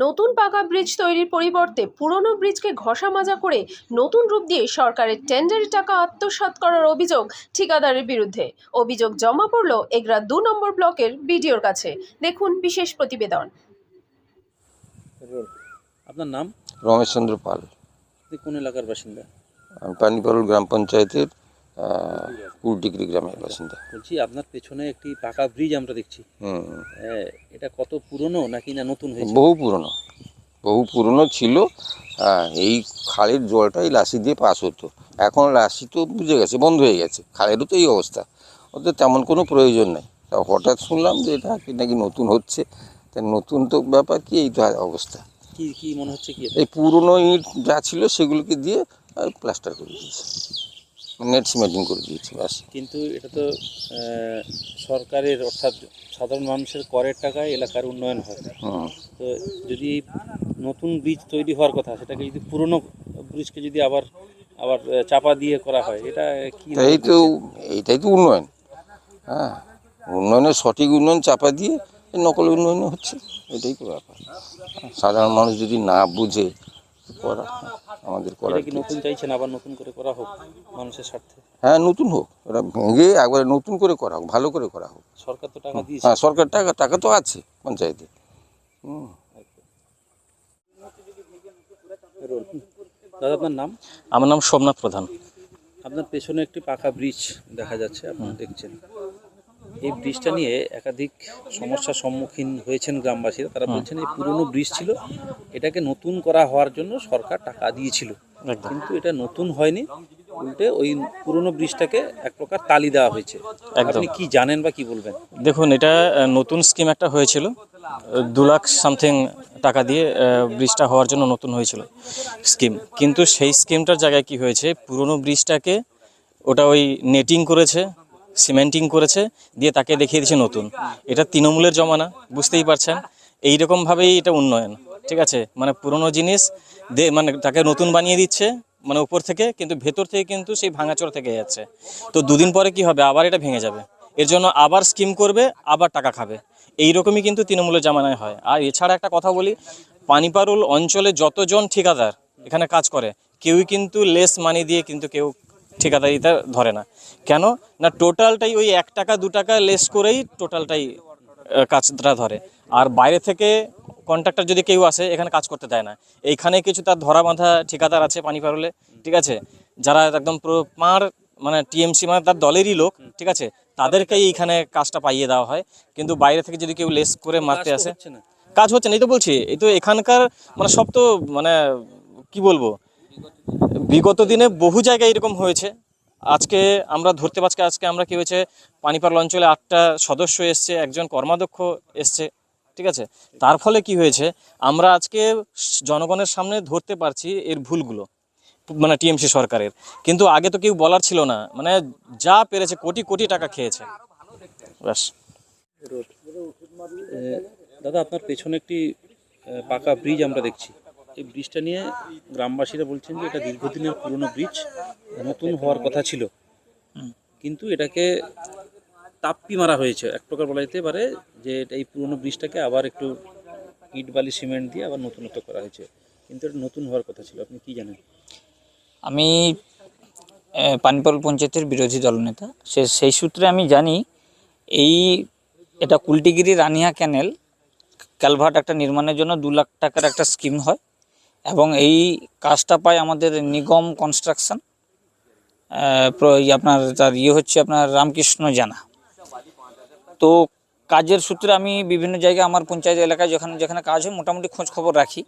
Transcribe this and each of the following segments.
নতুন পাকা ব্রিজ তৈরির পরিবর্তে পুরনো ব্রিজকে ঘষা মাজা করে নতুন রূপ দিয়ে সরকারের টেন্ডারের টাকা আত্মসাৎ করার অভিযোগ ঠিকাদারের বিরুদ্ধে। অভিযোগ জমা পড়ল এগরা দু নম্বর ব্লকের বিডিওর কাছে। দেখুন বিশেষ প্রতিবেদন। আপনার নাম? রমেশচন্দ্র পাল। কোন এলাকার বাসিন্দা? আমি পানিপারুল গ্রাম পঞ্চায়েতের আহ, কুলটিকরি গ্রামের বাসিন্দা। বলছি আপনার পেছনে একটি পাকা ব্রিজ আমরা দেখছি। হ্যাঁ, এটা কত পুরনো নাকি না নতুন হয়েছে? বহু পুরনো বহু পুরনো ছিল। এই খালের জলটাই লাসি দিয়ে পাস হতো। এখন লাসি তো বুঝে গেছে বন্ধ হয়ে গেছে। খালেরও তো এই অবস্থা। ওদের তেমন কোনো প্রয়োজন নেই। তা হঠাৎ শুনলাম যে এটা কি নাকি নতুন হচ্ছে। তা নতুন তো ব্যাপার কি এই তো অবস্থা। কি কি মনে হচ্ছে কি? এই পুরনো ইট যা ছিল সেগুলোকে দিয়ে প্লাস্টার করে দিয়েছে। নেট সিমেন্টিং করে দিয়েছে ব্যাস। কিন্তু এটা তো সরকারের অর্থাৎ সাধারণ মানুষের করের টাকায় এলাকার উন্নয়ন হয়। হুম। তো যদি নতুন ব্রিজ তৈরি হওয়ার কথা সেটাকে যদি পুরনো ব্রিজকে যদি আবার আবার চাপা দিয়ে করা হয় এটা কি এই তো এইটাই তো উন্নয়ন। হ্যাঁ উন্নয়নের সঠিক উন্নয়ন চাপা দিয়ে নকল উন্নয়ন হচ্ছে এটাই তো ব্যাপার। সাধারণ মানুষ যদি না বুঝে করা আমাদের করার কি কি? নতুন চাইছেন? আবার নতুন করে করা হোক মানুষের স্বার্থে? হ্যাঁ নতুন হোক। ওটা ভেঙে একবারে নতুন করে করা হোক ভালো করে করা হোক। সরকার তো টাকা দিয়েছে। হ্যাঁ সরকার টাকা টাকা তো আছে পঞ্চায়েতে। হুম। রোল। দাদা আপনার নাম? আমার নাম সোমনাথ প্রধান। আপনার পেছনে একটি পাকা ব্রিজ দেখা যাচ্ছে আপনারা দেখছেন। এই ব্রিজটা নিয়ে একাধিক সমস্যার সম্মুখীন হয়েছেন গ্রামবাসীরা। তারা বলছেন এই পুরনো ব্রিজ ছিল এটাকে নতুন করা হওয়ার জন্য সরকার টাকা দিয়েছিল। কিন্তু এটা নতুন হয়নি উল্টে ওই পুরনো ব্রিজটাকে এক প্রকার তালি দেওয়া হয়েছে। আপনি কি জানেন বা কি বলবেন? দেখুন এটা নতুন স্কিম একটা হয়েছিল। দু লাখ সামথিং টাকা দিয়ে ব্রিজটা হওয়ার জন্য নতুন হয়েছিল স্কিম কিন্তু সেই স্কিমটার জায়গায় কি হয়েছে? পুরনো ব্রিজটাকে ওটা ওই নেটিং করেছে সিমেন্টিং করেছে, দিয়ে তাকে দেখিয়ে দিয়েছে নতুন। এটা তৃণমূলের জমানা, বুঝতেই পারছেন? এইরকমভাবেই এটা উন্নয়ন, ঠিক আছে? মানে পুরনো জিনিস, দে মানে তাকে নতুন বানিয়ে দিচ্ছে মানে উপর থেকে, কিন্তু ভেতর থেকে কিন্তু সেই ভাঙাচোর থেকে যাচ্ছে। তো দুদিন পরে কি হবে? আবার এটা ভেঙে যাবে। এর জন্য আবার স্কিম করবে, আবার টাকা খাবে। এই রকমই কিন্তু তৃণমূলের জামানায় হয়। আর এছাড়া একটা কথা বলি, পানিপারুল অঞ্চলে যতজন ঠিকাদার এখানে কাজ করে, কেউই কিন্তু লেস মানি দিয়ে কিন্তু কেউ ঠিকাদারিটা ধরে না। কেন? না টোটালটাই ওই এক টাকা দু টাকা লেস করেই টোটালটাই কাজটা ধরে। আর বাইরে থেকে কন্ট্রাক্টর যদি কেউ আসে এখানে কাজ করতে দেয় না। এইখানে কিছু তার ধরা বাঁধা ঠিকাদার আছে পানি পারলে ঠিক আছে? যারা একদম পুরো পাঁড় মানে টিএমসি মানে তার দলেরই লোক ঠিক আছে? তাদেরকেই এইখানে কাজটা পাইয়ে দেওয়া হয়। কিন্তু বাইরে থেকে যদি কেউ লেস করে মারতে আসে কাজ হচ্ছে না এই তো বলছি। এই তো এখানকার মানে সব তো মানে কি বলব? বিগত দিনে বহু জায়গায় এরকম হয়েছে। আজকে আমরা ধরতে পারছি, আজকে আমরা কি হয়েছে, পানিপাড় অঞ্চলে আটটা সদস্য এসছে, একজন কর্মাধ্যক্ষ এসছে, ঠিক আছে? তার ফলে কি হয়েছে, আমরা আজকে জনগণের সামনে ধরতে পারছি এর ভুলগুলো মানে টিএমসি সরকারের। কিন্তু আগে তো কেউ বলার ছিল না মানে যা পেরেছে, কোটি কোটি টাকা খেয়েছে। ব্যাস। দাদা, আপনার পেছনে একটি পাকা ব্রিজ আমরা দেখছি। এই ব্রিজটা নিয়ে গ্রামবাসীরা বলছেন যে এটা দীর্ঘদিনের পুরনো ব্রিজ নতুন হওয়ার কথা ছিল। কিন্তু এটাকে তাপ্পি মারা হয়েছে। এক প্রকার বলা যেতে পারে যে এটা এই পুরনো ব্রিজটাকে আবার একটু ইট বালি সিমেন্ট দিয়ে আবার নতুনত্ব করা হয়েছে। কিন্তু এটা নতুন হওয়ার কথা ছিল। আপনি কি জানেন? আমি পানিপাল পঞ্চায়েতের বিরোধী দলনেতা। সে সেই সূত্রে আমি জানি এই এটা কুলটিগিরি রানিয়া ক্যানেল ক্যালভার্ট একটা নির্মাণের জন্য দু লাখ টাকার একটা স্কিম হয়। এবং এই কাজটা পায় আমাদের নিগম কনস্ট্রাকশন। আপনার তার ইয়ে হচ্ছে আপনার রামকৃষ্ণ জানা। তো কাজের সূত্রে আমি বিভিন্ন জায়গায় আমার পঞ্চায়েত এলাকায় যেখানে যেখানে কাজ হয় মোটামুটি খোঁজ খবর রাখি।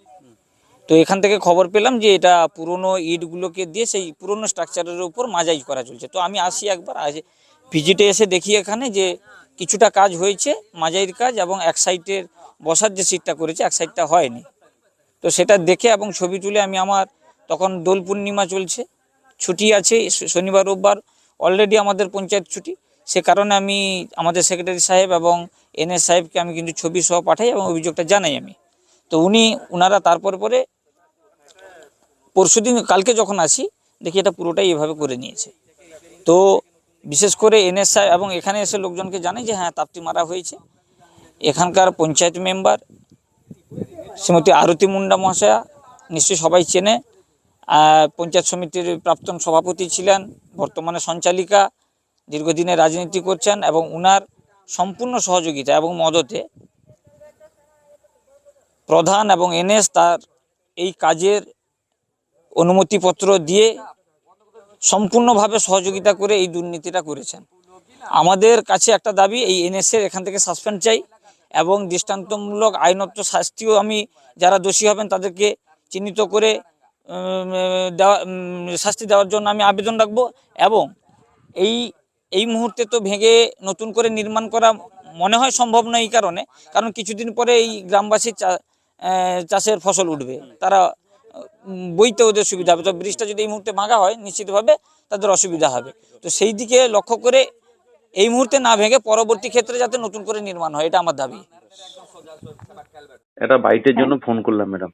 তো এখান থেকে খবর পেলাম যে এটা পুরনো ইটগুলোকে দিয়ে সেই পুরনো স্ট্রাকচারের উপর মাজাই করা চলছে। তো আমি আসি একবার আজ ভিজিটে এসে দেখি এখানে যে কিছুটা কাজ হয়েছে, মাজাইয়ের কাজ এবং এক সাইডের বসার যে সিটটা করেছে, এক সাইডটা হয়নি। তো সেটা দেখে এবং ছবি তুলে আমি আমার তখন দোল পূর্ণিমা চলছে, ছুটি আছে শনিবার, রোববার অলরেডি আমাদের পঞ্চায়েত ছুটি। সে কারণে আমি আমাদের সেক্রেটারি সাহেব এবং এনএস সাহেবকে আমি কিন্তু ছবি সহ পাঠাই এবং অভিযোগটা জানাই আমি। তো উনি ওনারা তারপর পরে পরশুদিন, কালকে যখন আসি, দেখি এটা পুরোটাই এভাবে করে নিয়েছে। তো বিশেষ করে এনএসআই এবং এখানে এসে লোকজনকে জানাই যে হ্যাঁ তাপটি মারা হয়েছে। এখানকার পঞ্চায়েত মেম্বার শ্রীমতী আরতি মুন্ডা মহাশয়া, নিশ্চয়ই সবাই চেনে। পঞ্চায়েত সমিতির প্রাক্তন সভাপতি ছিলেন, বর্তমানে সঞ্চালিকা দীর্ঘদিনে রাজনীতি করছেন এবং উনার সম্পূর্ণ সহযোগিতা এবং মদতে প্রধান এবং এনএস তার এই কাজের অনুমতিপত্র দিয়ে সম্পূর্ণভাবে সহযোগিতা করে এই দুর্নীতিটা করেছেন। আমাদের কাছে একটা দাবি, এই এনএসএর এখান থেকে সাসপেন্ড চাই। এবং দৃষ্টান্তমূলক আইনত শাস্তিও আমি যারা দোষী হবেন তাদেরকে চিহ্নিত করে দেওয়া শাস্তি দেওয়ার জন্য আমি আবেদন রাখব এবং এই এই মুহূর্তে তো ভেঙে নতুন করে নির্মাণ করা মনে হয় সম্ভব নয় এই কারণে। কারণ কিছুদিন পরে এই গ্রামবাসীর চাষের ফসল উঠবে। তারা বইতে ওদের সুবিধা হবে। তো ব্রিজটা যদি এই মুহূর্তে ভাঙা হয়, নিশ্চিতভাবে তাদের অসুবিধা হবে। তো সেই দিকে লক্ষ্য করে এই মুহূর্তে না ভেঙে পরবর্তী ক্ষেত্রে যাতে নতুন করে নির্মাণ হয় এটা আমার দাবি। এটা বাইটের জন্য ফোন করলাম ম্যাডাম।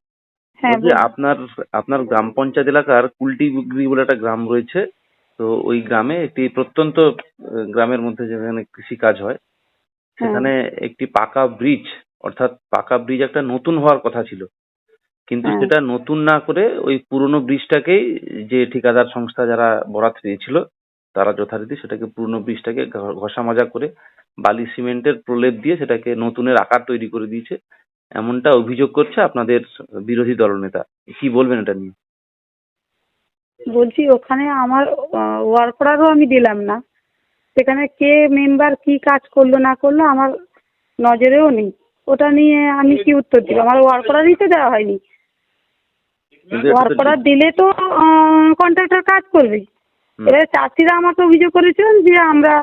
হ্যাঁ আপনার আপনার গ্রাম পঞ্চায়েত এলাকার কুলটিগুড়ি বলে একটা গ্রাম রয়েছে তো ওই গ্রামে একটি প্রত্যন্ত গ্রামের মধ্যে যেখানে কৃষি কাজ হয় সেখানে একটি পাকা ব্রিজ অর্থাৎ পাকা ব্রিজ একটা নতুন হওয়ার কথা ছিল। কিন্তু হ্যাঁ। সেটা নতুন না করে ওই পুরনো ব্রিজটাকেই যে ঠিকাদার সংস্থা যারা বরাত পেয়েছিল তারা যথারীতি সেটাকে পুরনো ব্রিজটাকে ঘ- ঘষা মাজা করে বালি সিমেন্টের প্রলেপ দিয়ে সেটাকে নতুনের আকার তৈরি করে দিয়েছে। এমনটা অভিযোগ করছে আপনাদের বিরোধী দলনেতা। কি বলবেন এটা নিয়ে? বলছি ওখানে আমার ওয়ার্কারও আমি দিলাম না। সেখানে কে মেম্বার কি কাজ করল না করল আমার নজরেও নেই। ওটা নিয়ে আমি কি উত্তর দিব? আমার ওয়ার্কারই তো দেওয়া হয়নি। তো- ওয়ার্কার দিলে তো কন্ট্রাক্টর কাজ করবে। এবার চাষিরা আমাকে অভিযোগ করেছেন যে আমরা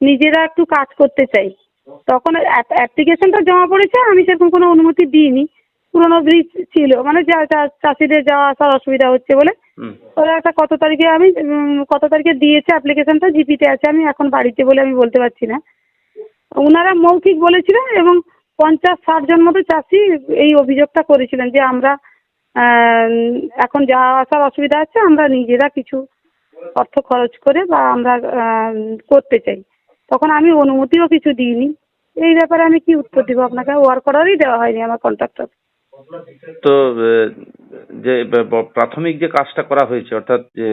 নিজেরা একটু কাজ করতে চাই। তখন অ্যাপ্লিকেশনটা জমা পড়েছে আমি সেরকম কোনো অনুমতি দিইনি। পুরোনো ব্রিজ ছিল মানে চাষিদের যাওয়া আসার অসুবিধা হচ্ছে বলে। ওরা একটা কত তারিখে আমি কত তারিখে দিয়েছে অ্যাপ্লিকেশনটা জিপিতে আছে আমি এখন বাড়িতে বলে আমি বলতে পারছি না। ওনারা মৌখিক বলেছিলেন এবং পঞ্চাশ ষাট জন মতো চাষি এই অভিযোগটা করেছিলেন যে আমরা আহ, এখন যাওয়া আসার অসুবিধা আছে আমরা নিজেরা কিছু অর্থ খরচ করে বা আমরা করতে চাই। তখন আমি অনুমতিও কিছু দিইনি। এই ব্যাপারে আমি কি উত্তর দিব? আপনাকে ওয়ার্কারই দেওয়া হয়নি আমার কন্ট্রাক্টর তো যে প্রাথমিক যে কাজটা করা হয়েছে অর্থাৎ যে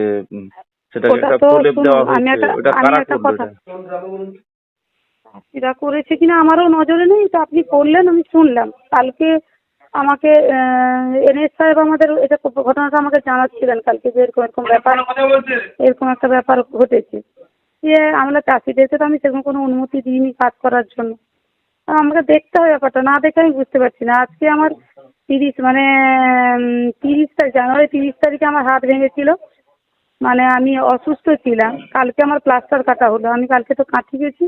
একটা তো প্রলেপ দেওয়া হয়েছে একটা- ওটা আমি কারা করল কথা- এরা করেছে কিনা আমারও নজরে নেই তো আপনি করলেন আমি শুনলাম। কালকে আমাকে এনএস সাহেব আমাদের এটা ঘটনাটা আমাকে জানাচ্ছিলেন কালকে যে এরকম এরকম ব্যাপার, এরকম একটা ব্যাপার ঘটেছে। যে আমরা চাষিদেরকে তো আমি সেরকম কোনো অনুমতি দিইনি কাজ করার জন্য। আমাকে দেখতে হবে ব্যাপারটা, না দেখে আমি বুঝতে পারছি না। আজকে আমার তিরিশ মানে তিরিশ তারিখ, জানুয়ারি তিরিশ তারিখে আমার হাত ভেঙেছিল। মানে আমি অসুস্থ ছিলাম। কালকে আমার প্লাস্টার কাটা হলো। আমি কালকে তো কাঁথি গেছি।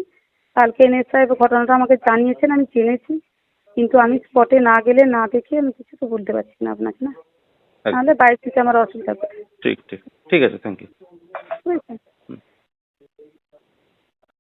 কালকে এনএস সাহেব ঘটনাটা আমাকে জানিয়েছেন, আমি জেনেছি। কিন্তু আমি স্পটে না গেলে না দেখে আমি কিছু তো বলতে পারছি না আপনাকে না। নাহলে বাইরে থেকে আমার অসুবিধা হবে। ঠিক ঠিক। ঠিক আছে থ্যাংক ইউ